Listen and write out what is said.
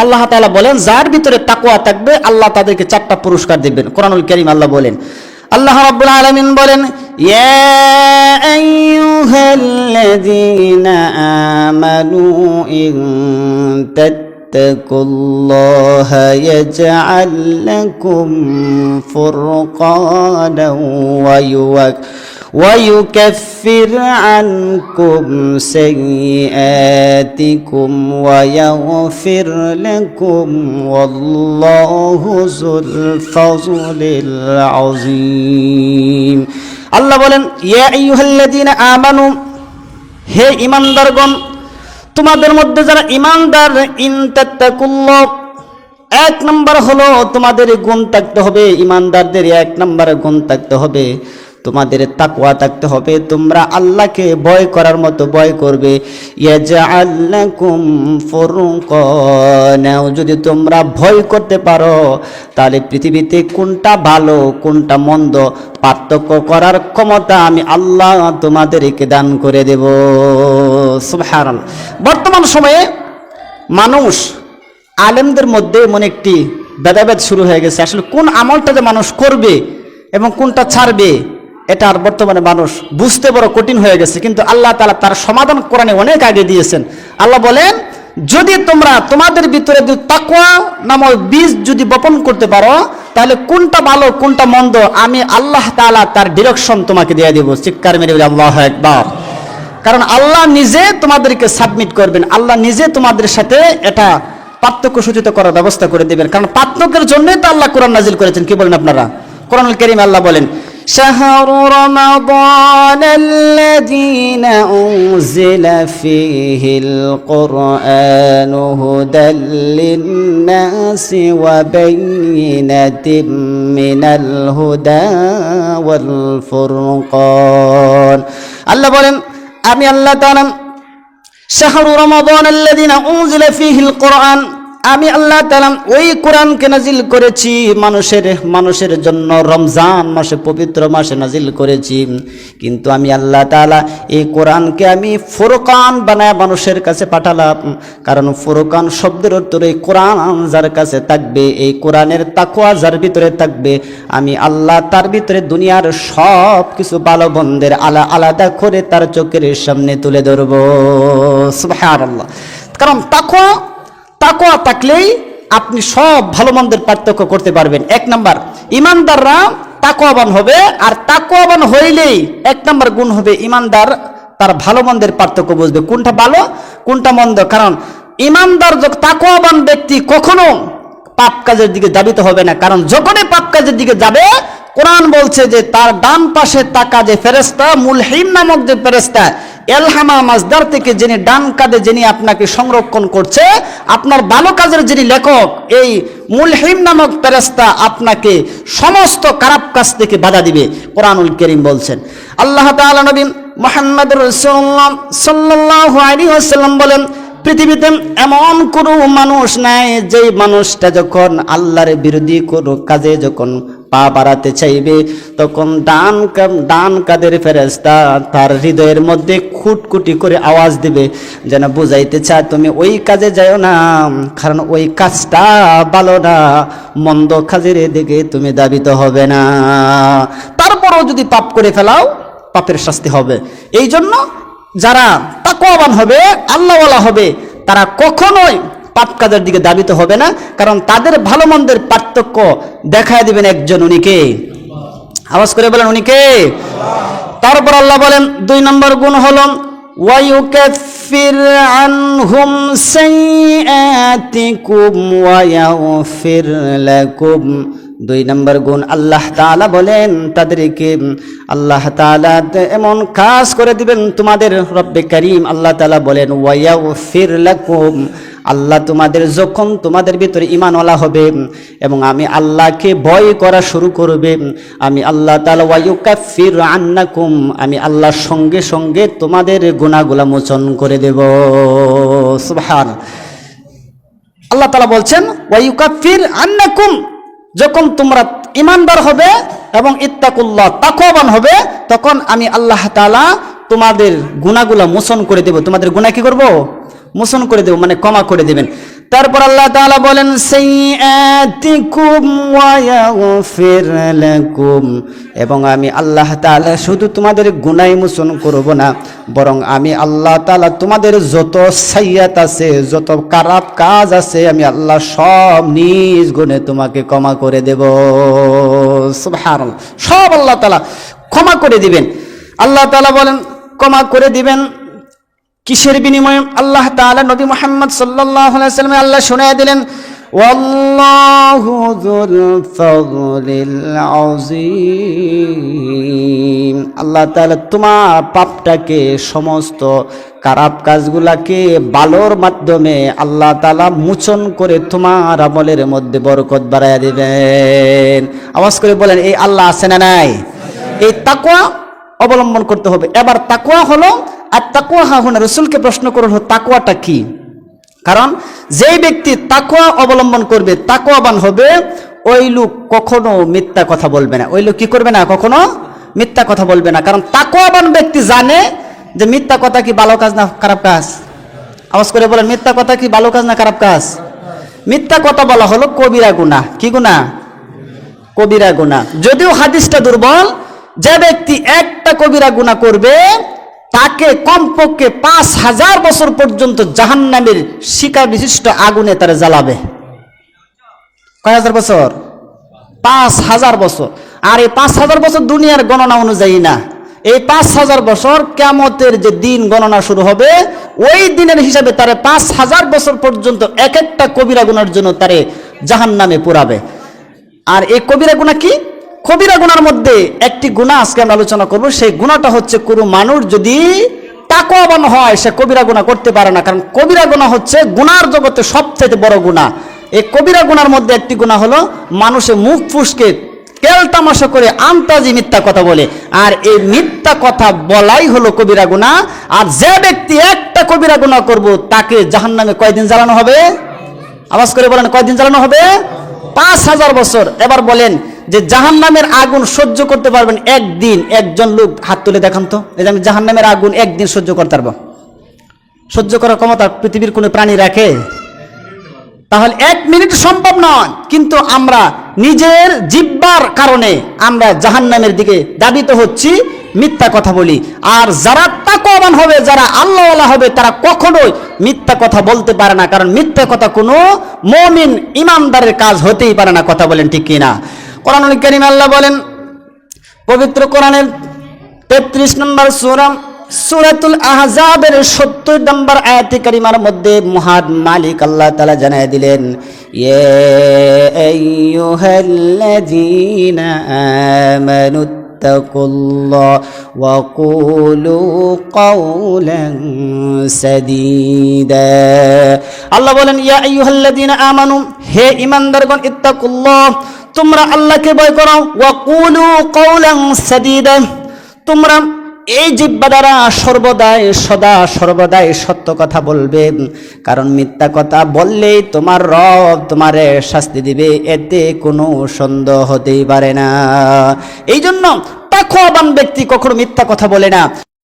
আল্লাহ তালা বলেন, যার ভিতরে তাকুয়া থাকবে, আল্লাহ তাদেরকে চারটা পুরস্কার দিবেন। কোরআনুল কারীম আল্লাহ বলেন। আল্লাহ রাব্বুল আলামিন বলেন, ইয়া আইয়ুহাল্লাযীনা আমানু ইন তাত্তাকুল্লাহা ইয়াজআল লাকুম ফুরকানাও ওয়া ويكفر عنكم سيئاتكم ويغفر لكم والله ذو الفضل العظيم আল্লাহ বলেন ইয়া আইয়ুহাল্লাযীনা আমানু হে ঈমানদারগণ তোমাদের মধ্যে যারা ঈমানদার ইন তাত্তাকুল্লাহ এক নম্বর হলো তোমাদের গুণ থাকতে হবে ইমানদারদের এক নম্বরে গুণ থাকতে হবে তোমাদের তাকুয়া থাকতে হবে। তোমরা আল্লাহকে ভয় করার মতো ভয় করবে। যদি তোমরা ভয় করতে পারো, তাহলে পৃথিবীতে কোনটা ভালো, কোনটা মন্দ পার্থক্য করার ক্ষমতা আমি আল্লাহ তোমাদেরকে দান করে দেব। বর্তমান সময়ে মানুষ, আলেমদের মধ্যে এমন একটি ভেদাভেদ শুরু হয়ে গেছে। আসলে কোন আমলটা যে মানুষ করবে এবং কোনটা ছাড়বে এটা আর বর্তমানে মানুষ বুঝতে বড় কঠিন হয়ে গেছে, কিন্তু আল্লাহ তালা তার সমাধান কোরআনে অনেক আগে দিয়েছেন। আল্লাহ বলেন, যদি তোমরা তোমাদের ভিতরে যদি তাকওয়া নামক বীজ যদি বপন করতে পারো, তাহলে কোনটা ভালো, কোনটা মন্দ, আমি আল্লাহ তাআলা তার ডিরেকশন তোমাকে দিয়ে দেবো। চিৎকার মেরে আল্লাহ একবার কারণ আল্লাহ নিজে তোমাদেরকে সাবমিট করবেন, আল্লাহ নিজে তোমাদের সাথে এটা পার্থক্য সূচিত করার ব্যবস্থা করে দেবেন। কারণ পার্থক্যের জন্যই তো আল্লাহ কোরআন নাজিল করেছেন, কি বলেন আপনারা? কোরআন করিম আল্লাহ বলেন شهر رمضان الذي أنزل فيه القرآن هدى للناس وبينة من الهدى والفرقان الله বলেন আমি আল্লাহ তাআলা শাহরু রমাদান আল্লাযীনা উনজিলা ফীহিল কোরআন আমি আল্লাহ তালাম ওই কোরআনকে নাজিল করেছি, মানুষের মানুষের জন্য রমজান মাসে, পবিত্র মাসে নাজিল করেছি। কিন্তু আমি আল্লাহ তাআলা এই কোরআনকে আমি ফুরকান বানায় মানুষের কাছে পাঠালাম। কারণ ফুরকান শব্দের এই কোরআন যার কাছে থাকবে, এই কোরআনের তাকওয়া যার ভিতরে থাকবে, আমি আল্লাহ তার ভিতরে দুনিয়ার সব কিছু ভালো বন্ধের আলা, আলাদা করে তার চোখের সামনে তুলে ধরবো। সুবহানাল্লাহ। কারণ তাকওয়া তাকওয়া থাকলেই আপনি সব ভালো মন্দের পার্থক্য করতে পারবেন। এক নাম্বার, ইমানদাররা তাকওয়াবান হবে, আর তাকওয়াবান হইলেই এক নাম্বার গুণ হবে ইমানদার, তার ভালো মন্দের পার্থক্য বুঝবে। কোনটা ভালো, কোনটা মন্দ? কারণ ইমানদার যখন তাকওয়াবান ব্যক্তি কখনো পাপ কাজের দিকে যাবিতে হবে না। কারণ যখনই পাপ কাজের দিকে যাবে, কোরআন বলছে যে তার ডান পাশে তাকা যে ফেরেস্তা মুলহিম নামক যে ফেরেস্তা এলহামা মাজদার থেকে যিনি ডান কাঁধে যিনি আপনাকে সংরক্ষণ করছে, আপনার ভালো কাজের যিনি লেখক, এই মুলহিম নামক ফেরেস্তা আপনাকে সমস্ত খারাপ কাজ থেকে বাধা দিবে, কোরআনুল করিম বলছেন। আল্লাহ তাআলা নবী মোহাম্মদ রসুল্লাহ সাল্লাল্লাহু আলাইহি ওয়াসাল্লাম বলেন, পৃথিবীতে এমন কোনো মানুষ নাই, যেই মানুষটা যখন আল্লাহর বিরোধী কোনো কাজে যখন পা বাড়াতে চাইবে, তখন ডান ডান কাদের ফেরেস্তা তার হৃদয়ের মধ্যে খুটকুটি করে আওয়াজ দিবে, যেন বুঝাইতে চায়, তুমি ওই কাজে যাও না, কারণ ওই কাজটা ভালো না, মন্দ কাজের দিকে তুমি দাবিত হবে না। তারপরও যদি পাপ করে ফেলাও, পাপের শাস্তি হবে। এই জন্য যারা তাকওয়াবান হবে, আল্লাহওয়ালা হবে, তারা কখনোই পাপ কাজের দিকে দাবিত হবে না কারণ তাদের ভালো মন্দের পার্থক্য দেখায় দিবেন একজন উনিকে আওয়াজ করে বলেন উনিকে তারপর আল্লাহ বলেন দুই নম্বর গুণ হলো ويكفر عنهم سيئاتكم ويغفر لكم দুই নম্বর গুণ আল্লাহ তাআলা বলেন তাদেরকে আল্লাহ তাআলা এমন কাজ করে দিবেন তোমাদের রব্বে করিম আল্লাহ তাআলা বলেন ওয়ায়াগফির লাকুম আল্লাহ তোমাদের যখন তোমাদের ভিতরে ইমানওয়ালা হবে, এবং আমি আল্লাহকে ভয় করা শুরু করবে, আমি আল্লাহ ওয়ায়ুকাফির আন্নাকুম, আমি আল্লাহর সঙ্গে সঙ্গে তোমাদের গুনাহগুলা মোচন করে দেব। আল্লাহ তালা বলছেন ওয়ায়ুকাফির আন্নাকুম, যখন তোমরা ইমানদার হবে এবং ইত্তাকুল্লাহ তাকওয়াবান হবে, তখন আমি আল্লাহ তাআলা তোমাদের গুনাহগুলা মোচন করে দেব। তোমাদের গুনাহ কি করব? মোচন করে দেব মানে ক্ষমা করে দেবেন। তারপর আল্লাহ তাআলা বলেন এবং আমি আল্লাহ তাআলা শুধু তোমাদের গুনাহ মোচন করব না, বরং আমি আল্লাহ তাআলা তোমাদের যত সাইয়াত আছে, যত খারাপ কাজ আছে, আমি আল্লাহ সব নিজ গুণে তোমাকে ক্ষমা করে দেব। সব আল্লাহ তাআলা ক্ষমা করে দিবেন। আল্লাহ তাআলা বলেন, ক্ষমা করে দিবেন। কিসের বিনিময়ে আল্লাহ তাআলা নবী মুহাম্মদ আলাইহি সাল্লামে আল্লাহ শুনিয়ে দিলেন আল্লাহ তাআলা তোমার পাপটাকে সমস্ত খারাপ কাজগুলাকে ভালোর মাধ্যমে আল্লাহ তাআলা মোচন করে তোমার আমলের মধ্যে বরকত বাড়াইয়া দিবেন। আওয়াজ করে বলেন, এই আল্লাহ আছে না নাই? এই তাকওয়া অবলম্বন করতে হবে। এবার তাকওয়া হলো আর তাকুয়া হাহুন রসুলকে প্রশ্ন করুন তাকুয়াটা কি? কারণ যেই ব্যক্তি তাকুয়া অবলম্বন করবে তাকুয়াবান হবে, ওই লোক কখনো মিথ্যা কথা বলবে না। ওই লোক কি করবে না? কখনো মিথ্যা কথা বলবে না। কারণ তাকুয়াবান ব্যক্তি জানে যে মিথ্যা কথা কি ভালো কাজ না খারাপ কাজ? আওয়াজ করে বলেন, মিথ্যা কথা কি ভালো কাজ না খারাপ কাজ? মিথ্যা কথা বলা হলো কবিরা গুণা কি গুণা কবিরা গুণা যদিও হাদিসটা দুর্বল, যে ব্যক্তি একটা কবিরা গুণা করবে তাকে কমপক্ষে পাঁচ হাজার বছর পর্যন্ত জাহান্নামের শিকা বিশিষ্ট আগুনে তারা জ্বালাবে। কয় হাজার বছর? পাঁচ হাজার বছর। আর এই পাঁচ হাজার বছর দুনিয়ার গণনা অনুযায়ী না। এই পাঁচ হাজার বছর কেমতের যে দিন গণনা শুরু হবে, ওই দিনের হিসাবে তারে পাঁচ হাজার বছর পর্যন্ত এক একটা কবিরা গুনার জন্য তারে জাহান নামে পুরাবে। আর এই কবিরা গুণা কি? কবিরা গুনার মধ্যে একটি গুণা আজকে আমরা আলোচনা করব। সেই গুণাটা হচ্ছে কোনো মানুষ যদি তাকওয়াবান হয়, সে কবিরা গুণা করতে পারে না। কারণ কবিরা গুণা হচ্ছে গুনার জগতে সবচেয়ে বড় গুণা এই কবিরা গুনার মধ্যে একটি গুণা হলো মানুষে মুখ ফুসকে তেল তামাশা করে আন্তাজি মিথ্যা কথা বলে। আর এই মিথ্যা কথা বলাই হলো কবিরা গুণা আর যে ব্যক্তি একটা কবিরা গুণা করব, তাকে জাহান্নামে কয়দিন জ্বালানো হবে? আওয়াজ করে বলেন, কয়দিন জ্বালানো হবে? পাঁচ হাজার বছর। এবার বলেন যে জাহান নামের আগুন সহ্য করতে পারবেন একদিন। একজন লোক হাত তুলে দেখান তো। এই যে আমি জাহান নামের আগুন একদিন সহ্য করতে পারব। সহ্য করার ক্ষমতা পৃথিবীর কোনো প্রাণী রাখে? তাহলে এক মিনিট সম্ভব নয়। কিন্তু আমরা নিজের জিব্বার কারণে আমরা জাহান নামের দিকে দাবিত হচ্ছি। মিথ্যা কথা বলি। আর যারা তাকওয়াবান হবে, যারা আল্লাহওয়ালা হবে, তারা কখনোই মিথ্যা কথা বলতে পারে না। কারণ মিথ্যা কথা কোনো মমিন ইমানদারের কাজ হতেই পারে না, কথা বলেন ঠিক কিনা। কোরআনুল করিম আল্লাহ বলেন, পবিত্র কোরআনের তেত্রিশ নম্বর সুরাম সুরাতুল আহজাবের সত্তর নম্বর আয়াতি কারিমার মধ্যে মহান মালিক আল্লাহ তালা জানাই দিলেন ইয়ে আমানু اتقوا الله وقولوا قولا سديدا আল্লাহ বলেন ইয়া আইয়ুহাল্লাযীনা আমানু হে ঈমানদারগণ ইত্তাকুল্লাহ তোমরা আল্লাহকে ভয় করো ওয়া কুলু কওলান সাদীদা তোমরা এই জিব্বা দ্বারা সর্বদাই সদা সর্বদাই সত্য কথা বলবে কারণ মিথ্যা কথা বললেই তোমার রব তোমারে শাস্তি দিবে এতে কোনো সন্দেহ হতেই পারে না এই জন্য তাকওয়াবান ব্যক্তি কখনো মিথ্যা কথা বলে না।